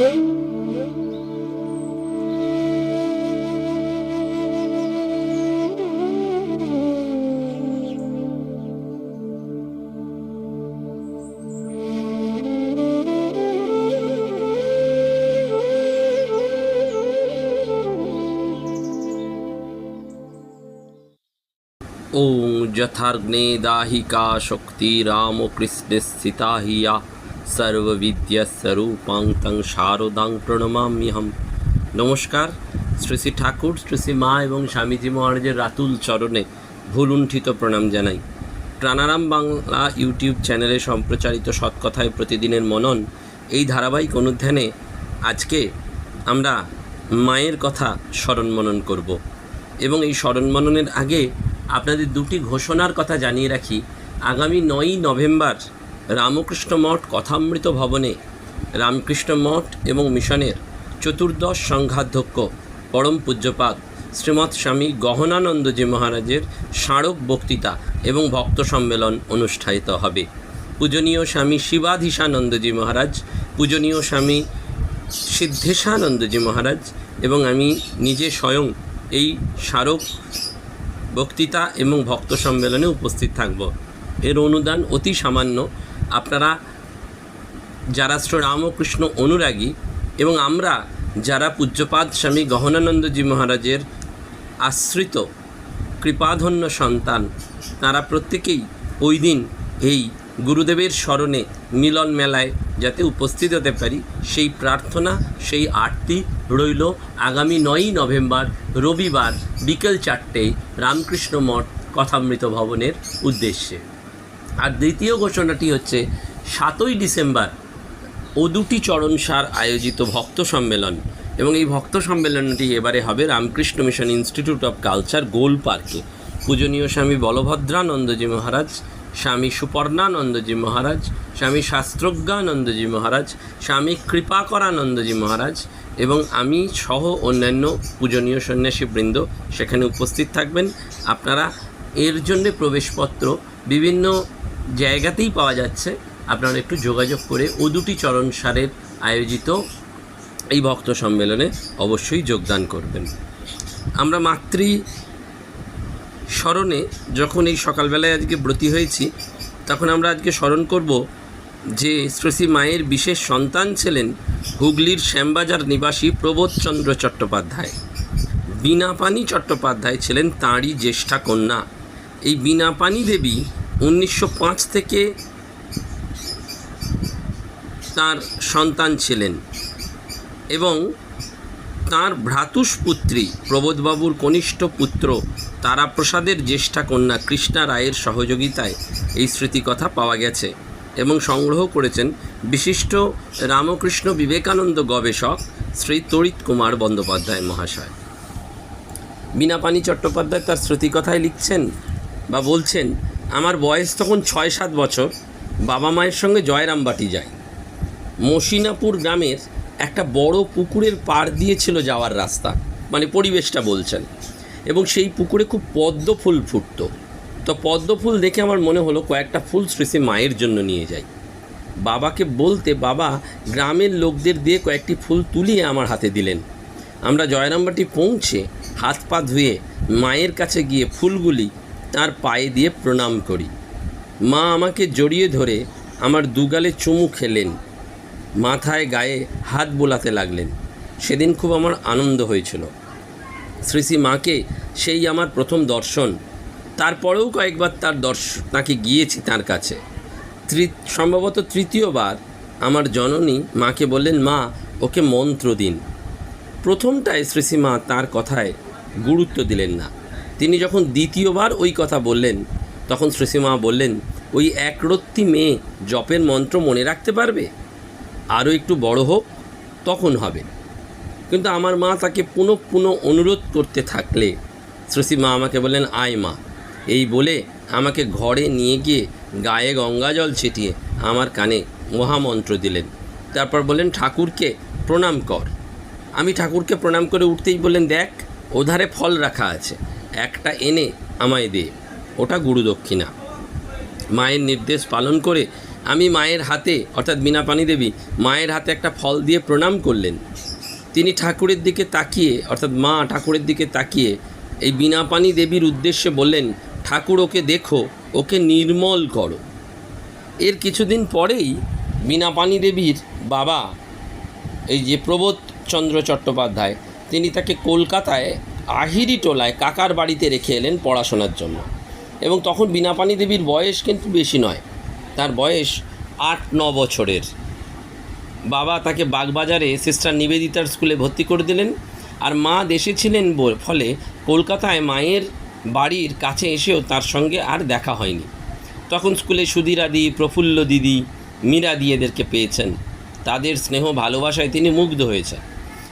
ॐ যথাগ্নে দাহিকা শক্তি রামকৃষ্ণে স্থিতা হিয়া সর্ববিদ্যাস্বরূপাং তং শারদাং প্রণমাম্যহম নমস্কার শ্রী শ্রী ঠাকুর শ্রী শ্রী মা এবং স্বামীজি মহারাজের রাতুল চরণে ভুলুণ্ঠিত প্রণাম জানাই। প্রাণারাম বাংলা ইউটিউব চ্যানেলে সম্প্রচারিত সৎকথায় প্রতিদিনের মনন এই ধারাবাহিক অনুধ্যানে আজকে আমরা মায়ের কথা স্মরণ মনন করব। এবং এই স্মরণ মননের আগে আপনাদের দুটি ঘোষণার কথা জানিয়ে রাখি। আগামী নয়ই নভেম্বর রামকৃষ্ণ মঠ কথামৃত ভবনে রামকৃষ্ণ মঠ এবং মিশনের চতুর্দশ সংঘাধ্যক্ষ পরম পূজ্যপাদ শ্রীমৎ স্বামী গহনানন্দজি মহারাজের স্মারক বক্তৃতা এবং ভক্ত সম্মেলন অনুষ্ঠিত হবে। পূজনীয় স্বামী শিবাধীশানন্দজি মহারাজ, পূজনীয় স্বামী সিদ্ধেশানন্দজি মহারাজ এবং আমি নিজে স্বয়ং এই স্মারক বক্তৃতা এবং ভক্ত সম্মেলনে উপস্থিত থাকব। এর অনুদান অতি সামান্য আপনারা যারা শ্রী রামকৃষ্ণ অনুরাগী এবং আমরা যারা পূজ্যপাদ স্বামী গহনানন্দজি মহারাজের আশ্রিত কৃপাধন্য সন্তান, তারা প্রত্যেকেই ওই দিন এই গুরুদেবের স্মরণে মিলন মেলায় যাতে উপস্থিত হতে পারি, সেই প্রার্থনা, সেই আরতি রইল আগামী নয়ই নভেম্বর, রবিবার বিকেল চারটেয় রামকৃষ্ণ মঠ, কথামৃত ভবনের উদ্দেশ্যে। আর দ্বিতীয় ঘোষণাটি হচ্ছে, সাতই ডিসেম্বর ও দুটি চরণসার আয়োজিত ভক্ত সম্মেলন। এবং এই ভক্ত সম্মেলনটি এবারে হবে Ramakrishna mission institute of culture Gol পার্কে। পূজনীয় স্বামী বলভদ্রানন্দজি মহারাজ, স্বামী সুপর্ণানন্দজি মহারাজ, স্বামী শাস্ত্রজ্ঞানন্দজি মহারাজ, স্বামী কৃপাকরানন্দজি মহারাজ এবং আমি সহ অন্যান্য পূজনীয় সন্ন্যাসীবৃন্দ সেখানে উপস্থিত থাকবেন। আপনারা এর জন্য প্রবেশপত্র, বিভিন্ন জায়গাতেই পাওয়া যাচ্ছে। আপনারা একটু যোগাযোগ করে ও দুটি চরণ সারের আয়োজিত এই ভক্ত সম্মেলনে অবশ্যই যোগদান করবেন। আমরা মাতৃ স্মরণে যখন এই সকালবেলায় আজকে ব্রতী হয়েছি, তখন আমরা আজকে স্মরণ করব যে শ্রী মায়ের বিশেষ সন্তান ছিলেন হুগলির শ্যামবাজার নিবাসী প্রবোধচন্দ্র চট্টোপাধ্যায়। বীণাপানি চট্টোপাধ্যায় ছিলেন তাঁরই জ্যেষ্ঠা কন্যা। এই বীণাপানি দেবী উনিশশো পাঁচ থেকে তার সন্তান ছিলেন এবং তাঁর ভ্রাতুষ্পুত্রী প্রবোধবাবুর কনিষ্ঠ পুত্র তারাপ্রসাদের জ্যেষ্ঠা কন্যা কৃষ্ণা রায়ের সহযোগিতায় এই স্মৃতিকথা পাওয়া গেছে এবং সংগ্রহ করেছেন বিশিষ্ট রামকৃষ্ণ বিবেকানন্দ গবেষক শ্রী তড়িৎ কুমার বন্দ্যোপাধ্যায় মহাশয়। বীণাপানি চট্টোপাধ্যায় তার স্মৃতিকথায় লিখছেন বা বলছেন আমার বয়স তখন ছয় সাত বছর, বাবা মায়ের সঙ্গে জয়রামবাটি যাই। মসিনাপুর গ্রামের একটা বড় পুকুরের পাড় দিয়েছিল যাওয়ার রাস্তা মানে পরিবেশটা বলছেন। এবং সেই পুকুরে খুব পদ্ম ফুল ফুটতো। তো পদ্ম ফুল দেখে আমার মনে হলো কয়েকটা ফুল শ্রী শ্রী মায়ের জন্য নিয়ে যাই। বাবাকে বলতে, বাবা, গ্রামের লোকদের দিয়ে কয়েকটি ফুল তুলিয়ে আমার হাতে দিলেন। আমরা জয়রামবাটি পৌঁছে হাত পা ধুয়ে মায়ের কাছে গিয়ে ফুলগুলি তার পায়ে দিয়ে প্রণাম করি। মা আমাকে জড়িয়ে ধরে আমার দুগালে চুমু খেলেন। মাথায় গায়ে হাত বোলাতে লাগলেন। সেদিন খুব আমার আনন্দ হয়েছিল। শ্রী শ্রী মাকে সেই আমার প্রথম দর্শন। তারপরেও কয়েকবার তার দর্শ তাকে গিয়েছি তার কাছে। সম্ভবত তৃতীয়বার আমার জননী মাকে বললেন, মা, ওকে মন্ত্র দিন। প্রথমটায় শ্রী শ্রী মা তার কথায় গুরুত্ব দিলেন না। তিনি যখন দ্বিতীয়বার ওই কথা বললেন, তখন শ্রী শ্রী মা বললেন, ওই একরত্তি মেয়ে জপের মন্ত্র মনে রাখতে পারবে? আরও একটু বড় হোক, তখন হবে। কিন্তু আমার মা তাকে পুনঃ পুনঃ অনুরোধ করতে থাকলে শ্রী মা আমাকে বললেন, আয় মা, এই বলে আমাকে ঘরে নিয়ে গিয়ে গায়ে গঙ্গা জল ছিটিয়ে আমার কানে মহামন্ত্র দিলেন। তারপর বললেন, ঠাকুরকে প্রণাম কর। আমি ঠাকুরকে প্রণাম করে উঠতেই বললেন, দেখ, ওধারে ফল রাখা আছে। একটা এনে আমায় দে, ওটা গুরু দক্ষিণা। মায়ের নির্দেশ পালন করে আমি মায়ের হাতে, অর্থাৎ বীণাপানি দেবী, মায়ের হাতে একটা ফল দিয়ে প্রণাম করলেন। তিনি ঠাকুরের দিকে তাকিয়ে, অর্থাৎ মা ঠাকুরের দিকে তাকিয়ে এই বীণাপানি দেবীর উদ্দেশ্যে বললেন, ঠাকুর, ওকে দেখো, ওকে নির্মল করো। এর কিছুদিন পরেই বীণাপানি দেবীর বাবা, এই যে প্রবোধ চন্দ্র চট্টোপাধ্যায়, তিনি তাকে কলকাতায় আহিরি টোলায় কাকার বাড়িতে রেখে এলেন পড়াশোনার জন্য। এবং তখন বীণাপানি দেবীর বয়স কিন্তু বেশি নয়। তার বয়স আট, ন বছরের। বাবা তাকে বাগবাজারে সিস্টার নিবেদিতার স্কুলে ভর্তি করে দিলেন আর মা দেশে ছিলেন ফলে কলকাতায় মায়ের বাড়ির কাছে এসেও তার সঙ্গে আর দেখা হয়নি। তখন স্কুলে সুধীরাদি প্রফুল্ল দিদি, মীরা এদেরকে পেয়েছেন। তাদের স্নেহ ভালোবাসায় তিনি মুগ্ধ হয়েছেন।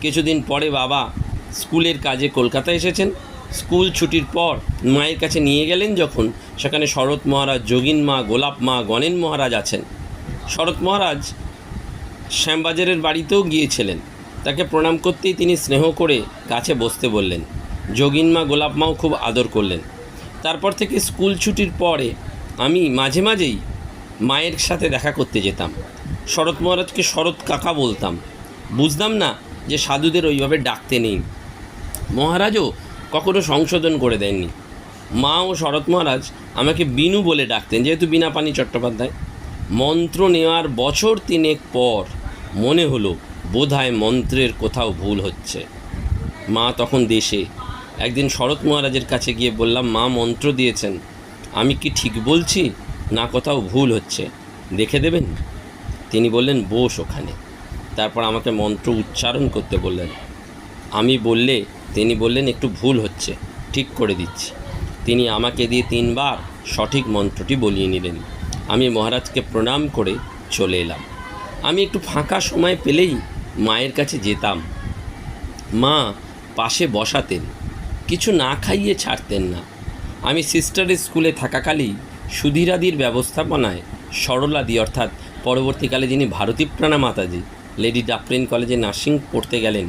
কিছুদিন পরে বাবা স্কুলের কাজে কলকাতা এসেছেন। স্কুল ছুটির পর মায়ের কাছে নিয়ে গেলেন যখন সেখানে শরৎ মহারাজ, যোগিন মা, গোলাপ মা, গণেন মহারাজ আছেন। শরৎ মহারাজ শ্যামবাজারের বাড়িতেও গিয়েছিলেন। তাকে প্রণাম করতেই তিনি স্নেহ করে কাছে বসতে বললেন। যোগিন মা, গোলাপ মাও খুব আদর করলেন। তারপর থেকে স্কুল ছুটির পরে আমি মাঝে মাঝেই মায়ের সাথে দেখা করতে যেতাম। শরৎ মহারাজকে শরৎ কাকা বলতাম। বুঝতাম না যে সাধুদের ওইভাবে ডাকতে নেই। মহারাজও কখনো সংশোধন করে দেননি। মা ও শরৎ মহারাজ আমাকে বিনু বলে ডাকতেন, যেহেতু বিনাপানি চট্টোপাধ্যায়। মন্ত্র নেওয়ার বছর তিনেক পর মনে হলো বোধহয় মন্ত্রের কোথাও ভুল হচ্ছে। মা তখন দেশে। একদিন শরৎ মহারাজের কাছে গিয়ে বললাম, মা মন্ত্র দিয়েছেন, আমি কি ঠিক বলছি? না কোথাও ভুল হচ্ছে। দেখে দেবেন? তিনি বললেন, বোস ওখানে। তারপর আমাকে মন্ত্র উচ্চারণ করতে বললেন। আমি বললে তিনি বললেন, একটু ভুল হচ্ছে, ঠিক করে দিচ্ছি। তিনি আমাকে দিয়ে তিনবার সঠিক মন্ত্রটি বলিয়ে নিলেন। আমি মহারাজকে প্রণাম করে চলে এলাম। আমি একটু ফাঁকা সময় পেলেই মায়ের কাছে যেতাম। মা পাশে বসাতেন, কিছু না খাইয়ে ছাড়তেন না। আমি সিস্টারের স্কুলে থাকাকালেই সুধীরাদির ব্যবস্থাপনায় সরলাদি অর্থাৎ পরবর্তীকালে যিনি ভারতীপ্রাণা মাতাজি, লেডি ডাপ্রিন কলেজে নার্সিং পড়তে গেলেন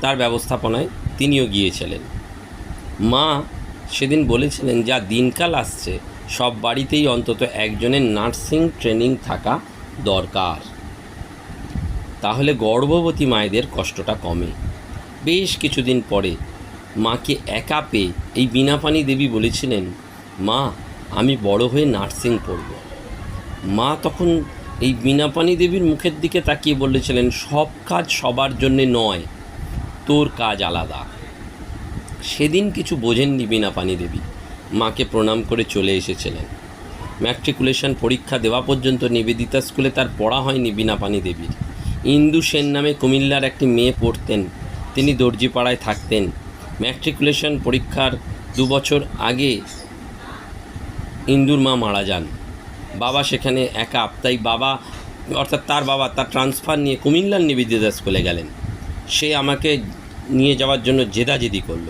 তার ব্যবস্থাপনায় তিনিও গিয়েছিলেন। মা সেদিন বলেছিলেন, যা দিনকাল আসছে, সব বাড়িতেই অন্তত একজনের নার্সিং ট্রেনিং থাকা দরকার। তাহলে গর্ভবতী মায়েদের কষ্টটা কমে। বেশ কিছুদিন পরে মাকে একা পেয়ে এই বিনাপানি দেবী বলেছিলেন, মা, আমি বড় হয়ে নার্সিং পড়ব। মা তখন এই বিনাপানি দেবীর মুখের দিকে তাকিয়ে বলেছিলেন, সব কাজ সবার জন্যে নয় তোর কাজ আলাদা। সেদিন কিছু বোঝেননি বিনাপানি দেবী। মাকে প্রণাম করে চলে এসেছিলেন। ম্যাট্রিকুলেশন পরীক্ষা দেওয়া পর্যন্ত নিবেদিতা স্কুলে তার পড়া হয়নি বিনাপানি দেবীর। ইন্দু সেন নামে কুমিল্লার একটি মেয়ে পড়তেন। তিনি দর্জিপাড়ায় থাকতেন। ম্যাট্রিকুলেশন পরীক্ষার দু বছর আগে ইন্দুর মা মারা যান। বাবা সেখানে একা, তাই বাবা, অর্থাৎ তার বাবা তার ট্রান্সফার নিয়ে কুমিল্লার নিবেদিতা স্কুলে গেলেন। সে আমাকে নিয়ে যাওয়ার জন্য জেদাজেদি করল।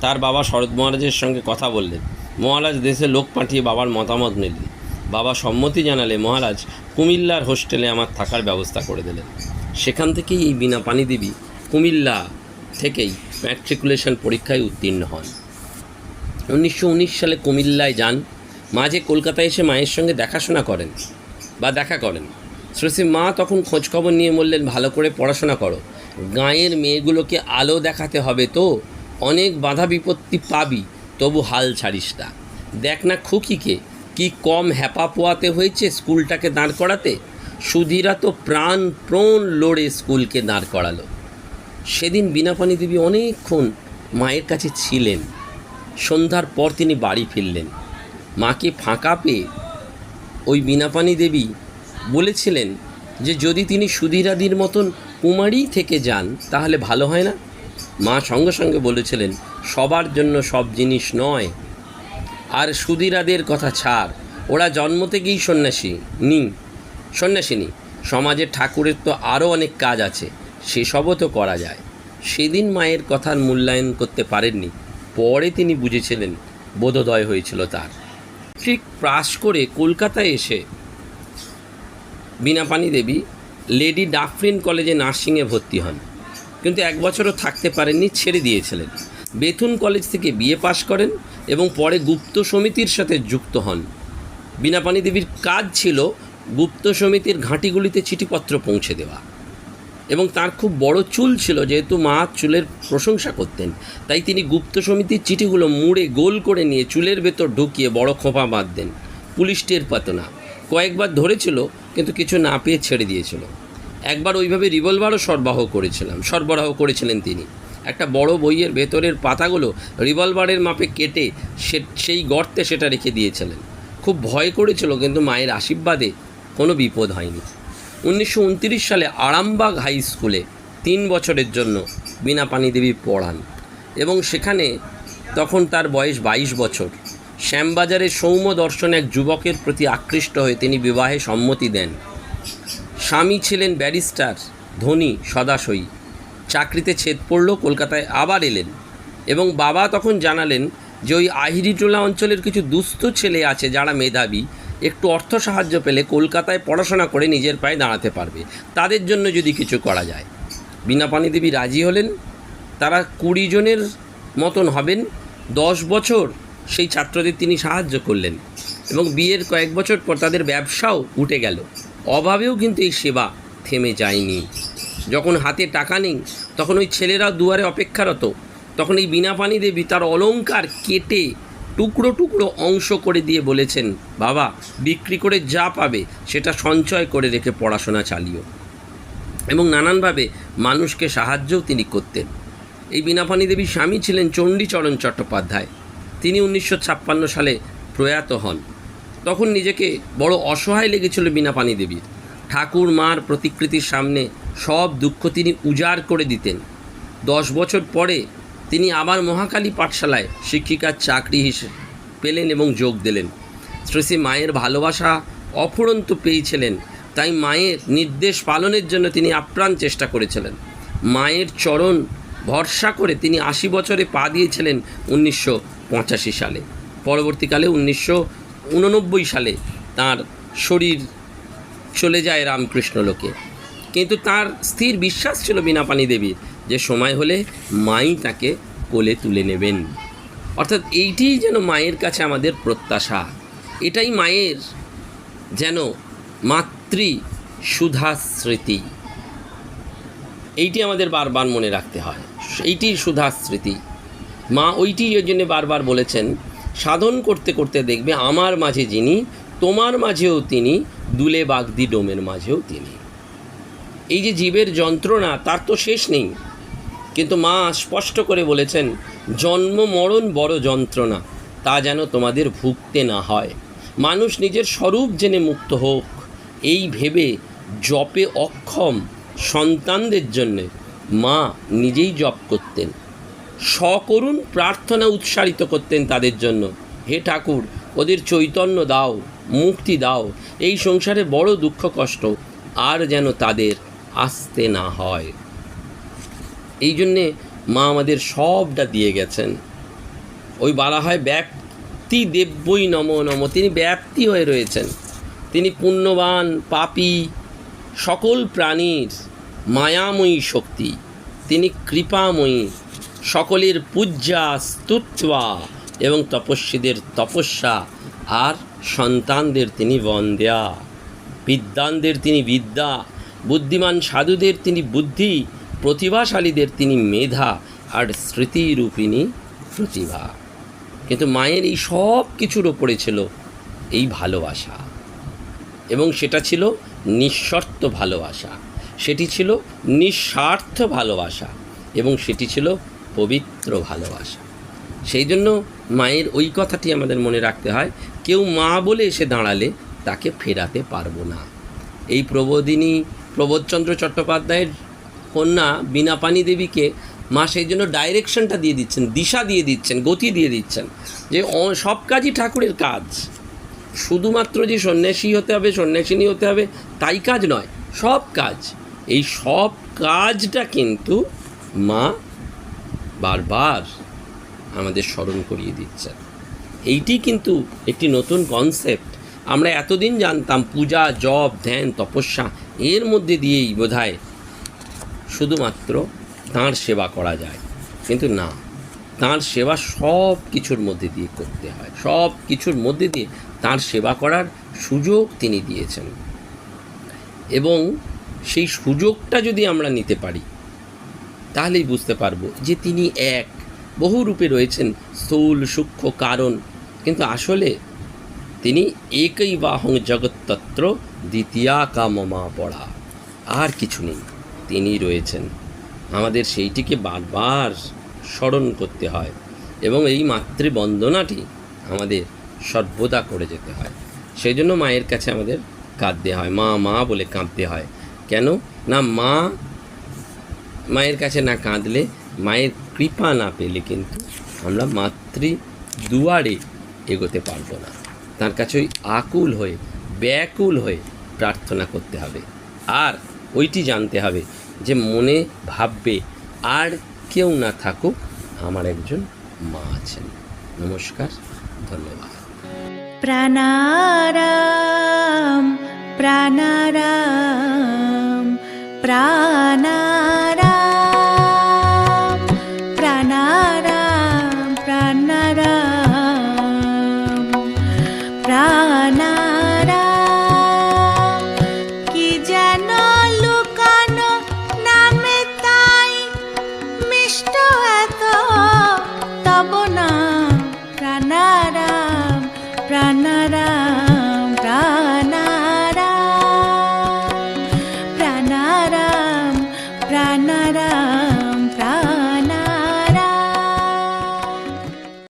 তার বাবা শরৎ মহারাজের সঙ্গে কথা বললেন। মহারাজ দেশে লোক পাঠিয়ে বাবার মতামত নিলেন। বাবা সম্মতি জানালে মহারাজ কুমিল্লার হোস্টেলে আমার থাকার ব্যবস্থা করে দিলেন। সেখান থেকেই এই বিনা পানি দেবী কুমিল্লা থেকেই ম্যাট্রিকুলেশন পরীক্ষায় উত্তীর্ণ হন। উনিশশো উনিশ সালে কুমিল্লায় যান। মাঝে কলকাতায় এসে মায়ের সঙ্গে দেখাশোনা করেন বা দেখা করেন। শ্রী মা তখন খোঁজখবর নিয়ে বললেন, ভালো করে পড়াশোনা করো। গাঁয়ের মেয়েগুলোকে আলো দেখাতে হবে তো? অনেক বাধা বিপত্তি পাবি, তবু হাল ছাড়িস না। দেখ না খুকিকে, কি কম হ্যাপা পোয়াতে হয়েছে স্কুলটাকে দাঁড় করাতে? সুধীরা তো প্রাণ প্রণ লড়ে স্কুলকে দাঁড় করালো। সেদিন বিনাপানি দেবী অনেকক্ষণ মায়ের কাছে ছিলেন। সন্ধ্যার পর তিনি বাড়ি ফিরলেন। মাকে ফাঁকা পেয়ে ওই বিনাপানি দেবী বলেছিলেন যে, যদি তিনি সুধীরাদির মতন কুমারী থেকে যান, তাহলে ভালো হয় না? মা সঙ্গে সঙ্গে বলেছিলেন, সবার জন্য সব জিনিস নয়। আর সুধীরাদের কথা ছাড়, ওরা জন্ম থেকেই সন্ন্যাসী। নি সন্ন্যাসিনী সমাজে ঠাকুরের তো আরও অনেক কাজ আছে, সেসবও তো করা যায়। সেদিন মায়ের কথার মূল্যায়ন করতে পারেননি। পরে তিনি বুঝেছিলেন, বোধোদয় হয়েছিল তার। ঠিক পাস করে কলকাতায় এসে বীণাপানি দেবী লেডি ডাফরিন কলেজে নার্সিংয়ে ভর্তি হন। কিন্তু এক বছরও থাকতে পারেননি, ছেড়ে দিয়েছিলেন। বেথুন কলেজ থেকে বিএ পাশ করেন এবং পরে গুপ্ত সমিতির সাথে যুক্ত হন। বীণাপাণি দেবীর কাজ ছিল গুপ্ত সমিতির ঘাঁটিগুলিতে চিঠিপত্র পৌঁছে দেওয়া। এবং তার খুব বড় চুল ছিল, যেহেতু মা চুলের প্রশংসা করতেন। তাই তিনি গুপ্ত সমিতির চিঠিগুলো মুড়ে গোল করে নিয়ে চুলের ভেতর ঢুকিয়ে বড় খোঁপা বাঁধতেন। পুলিশ টের পাত না। কয়েকবার ধরেছিল, কিন্তু কিছু না পেয়ে ছেড়ে দিয়েছিল। একবার ওইভাবে রিভলভারও সরবরাহ করেছিলাম, সরবরাহ করেছিলেন তিনি। একটা বড় বইয়ের ভেতরের পাতাগুলো রিভলভারের মাপে কেটে সে, সেই গর্তে সেটা রেখে দিয়েছিলেন। খুব ভয় করেছিল, কিন্তু মায়ের আশীর্বাদে কোনো বিপদ হয়নি। উনিশশো উনত্রিশ সালে আরামবাগ হাই স্কুলে তিন বছরের জন্য বীণা পানি দেবী পড়ান এবং সেখানে তখন তার বয়স বাইশ বছর। শ্যামবাজারের সৌম্য দর্শন এক যুবকের প্রতি আকৃষ্ট হয়ে তিনি বিবাহে সম্মতি দেন। স্বামী ছিলেন ব্যারিস্টার, ধনী সদাশয়ী চাকরিতে ছেদ পড়ল, কলকাতায় আবার এলেন এবং বাবা তখন জানালেন যে ওই আহিরিটোলা অঞ্চলের কিছু দুস্থ ছেলে আছে যারা মেধাবী, একটু অর্থ সাহায্য পেলে কলকাতায় পড়াশোনা করে নিজের পায়ে দাঁড়াতে পারবে। তাদের জন্য যদি কিছু করা যায়। বীণাপানি দেবী রাজি হলেন। তারা কুড়ি জনের মতন হবেন। দশ বছর সেই ছাত্রদের তিনি সাহায্য করলেন। এবং বিয়ের কয়েক বছর পর তাদের ব্যবসাও উঠে গেল। অভাবেও কিন্তু এই সেবা থেমে যায়নি। যখন হাতে টাকা নেই, তখন ওই ছেলেরা দুয়ারে অপেক্ষারত। তখন এই বীণাপানি দেবী তার অলংকার কেটে টুকরো টুকরো অংশ করে দিয়ে বলেছেন, বাবা, বিক্রি করে যা পাবে, সেটা সঞ্চয় করে রেখে পড়াশোনা চালিও। এবং নানানভাবে মানুষকে সাহায্যও তিনি করতেন। এই বীণাপানি দেবীর স্বামী ছিলেন চণ্ডীচরণ চট্টোপাধ্যায়। তিনি উনিশশো ছাপ্পান্ন সালে প্রয়াত হন। তখন নিজেকে বড় অসহায় লেগেছিল বীণাপানি দেবীর ঠাকুর মার প্রতিকৃতির সামনে সব দুঃখ তিনি উজাড় করে দিতেন। দশ বছর পরে তিনি আবার মহাকালী পাঠশালায় শিক্ষিকার চাকরি হিসেবে পেলেন এবং যোগ দিলেন। শ্রী মায়ের ভালোবাসা অফুরন্ত পেয়েছিলেন, তাই মায়ের নির্দেশ পালনের জন্য তিনি আপ্রাণ চেষ্টা করেছিলেন। মায়ের চরণ ভরসা করে তিনি আশি বছরে পা দিয়েছিলেন উনিশশো পঁচাশি সালে। পরবর্তীকালে উনিশশো উননব্বই সালে তার শরীর চলে যায় রামকৃষ্ণ লোকে। কিন্তু তার স্থির বিশ্বাস ছিল বীণাপানি দেবীর যে সময় হলে মাই তাকে কোলে তুলে নেবেন। অর্থাৎ এইটিই যেন মায়ের কাছে আমাদের প্রত্যাশা। এটাই মায়ের যেন মাতৃ সুধা স্মৃতি এইটি আমাদের বারবার মনে রাখতে হয়। এইটি সুধা স্মৃতি মা ওইটি ওই জন্য বারবার বলেছেন, সাধন করতে করতে দেখবে আমার মাঝে যিনি, তোমার মাঝেও তিনি, দুলে বাগদি ডোমের মাঝেও তিনি। এই যে জীবের যন্ত্রণা, তার তো শেষ নেই। কিন্তু মা স্পষ্ট করে বলেছেন, জন্ম মরণ বড় যন্ত্রণা, তা যেন তোমাদের ভুগতে না হয়। মানুষ নিজের স্বরূপ জেনে মুক্ত হোক। এই ভেবে জপে অক্ষম সন্তানদের জন্যে মা নিজেই জপ করতেন। সকরুণ প্রার্থনা উৎসারিত করতেন তাদের জন্য। হে ঠাকুর, ওদের চৈতন্য দাও, মুক্তি দাও, এই সংসারে বড় দুঃখ কষ্ট, আর যেন তাদের আসতে না হয়। এই জন্যে মা আমাদের সবটা দিয়ে গেছেন। ওই বলা হয় ব্যাপ্তি দেব্যই নম নম, তিনি ব্যাপ্তি হয়ে রয়েছেন। তিনি পুণ্যবান, পাপী, সকল প্রাণীর মায়াময়ী শক্তি, তিনি কৃপাময়ী সকলের পূজা স্তুত্বা এবং তপস্বীদের তপস্যা আর সন্তানদের তিনি বন্দ্যা বিদ্বানদের তিনি বিদ্যা, বুদ্ধিমান সাধুদের তিনি বুদ্ধি, প্রতিভাশালীদের তিনি মেধা আর স্মৃতিরূপিণী প্রতিভা। কিন্তু মায়ের এই সব কিছুর ওপরে ছিল এই ভালোবাসা এবং সেটা ছিল নিঃশর্ত ভালোবাসা। সেটি ছিল নিঃস্বার্থ ভালোবাসা এবং সেটি ছিল পবিত্র ভালোবাসা। সেই জন্য মায়ের ওই কথাটি আমাদের মনে রাখতে হয়, কেউ মা বলে এসে দাঁড়ালে তাকে ফেরাতে পারব না। এই প্রবোদিনী প্রবোধচন্দ্র চট্টোপাধ্যায়ের কন্যা বীণাপানি দেবীকে মা সেই জন্য ডাইরেকশনটা দিয়ে দিচ্ছেন, দিশা দিয়ে দিচ্ছেন, গতি দিয়ে দিচ্ছেন যে সব কাজই ঠাকুরের কাজ। শুধুমাত্র যে সন্ন্যাসী হতে হবে, সন্ন্যাসিনী হতে হবে, তাই কাজ নয়, সব কাজ। এই সব কাজটা কিন্তু মা বারবার আমাদের স্মরণ করিয়ে দিচ্ছেন। এইটি কিন্তু একটি নতুন কনসেপ্ট আমরা এতদিন জানতাম পূজা, জপ, ধ্যান, তপস্যা এর মধ্যে দিয়েই বোধহয় শুধুমাত্র তাঁর সেবা করা যায়। কিন্তু না, তাঁর সেবা সব কিছুর মধ্যে দিয়ে করতে হয়। সব কিছুর মধ্যে দিয়ে তার সেবা করার সুযোগ তিনি দিয়েছেন। এবং সেই সুযোগটা যদি আমরা নিতে পারি তাহলেই বুঝতে পারব যে তিনি এক। বহু রূপে রয়েছেন স্থূল, সূক্ষ্ম, কারণ। কিন্তু আসলে তিনি একই বাহং জগত্তত্র দ্বিতীয়া কামমা পড়া আর কিছু নেই, তিনি রয়েছেন। আমাদের সেইটিকে বারবার স্মরণ করতে হয় এবং এই মাতৃবন্দনাটি আমাদের সর্বদা করে যেতে হয়। সেই জন্য মায়ের কাছে আমাদের কাঁদতে হয়, মা মা বলে কাঁদতে হয়। কেন? না, মা মায়ের কাছে না কাঁদলে মায়ের কৃপা না পেলে কিন্তু আমরা মাতৃ দুয়ারে এগোতে পারব না। তার কাছে ওই আকুল হয়ে, ব্যাকুল হয়ে প্রার্থনা করতে হবে। আর ওইটি জানতে হবে যে মনে ভাববে, আর কেউ না থাকুক, আমার একজন মা আছেন। নমস্কার, ধন্যবাদ। প্রাণারাম প্রাণারাম প্রাণারাম।